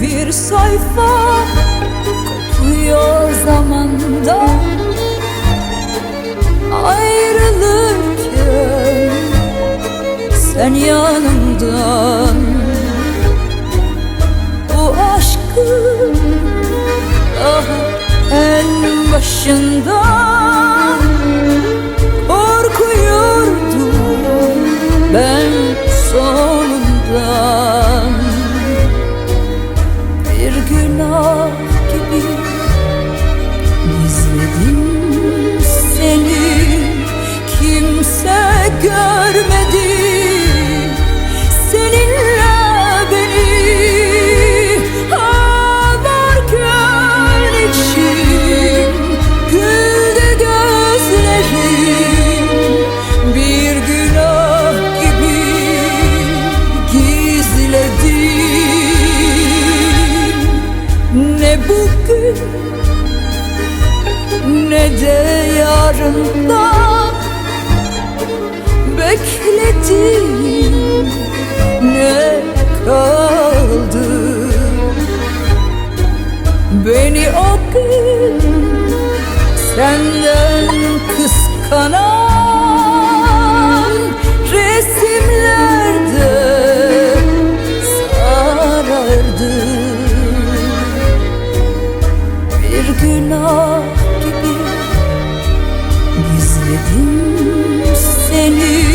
Bir sayfa kopuyor zamanda. Ayrılırken sen yanımdan. Bu aşkı daha en başında. Sonundan Bir günah nerede yarından beklediğim ne kaldı? Beni o gün senden kıskanan resimlerde sarardı. Bir günah beni.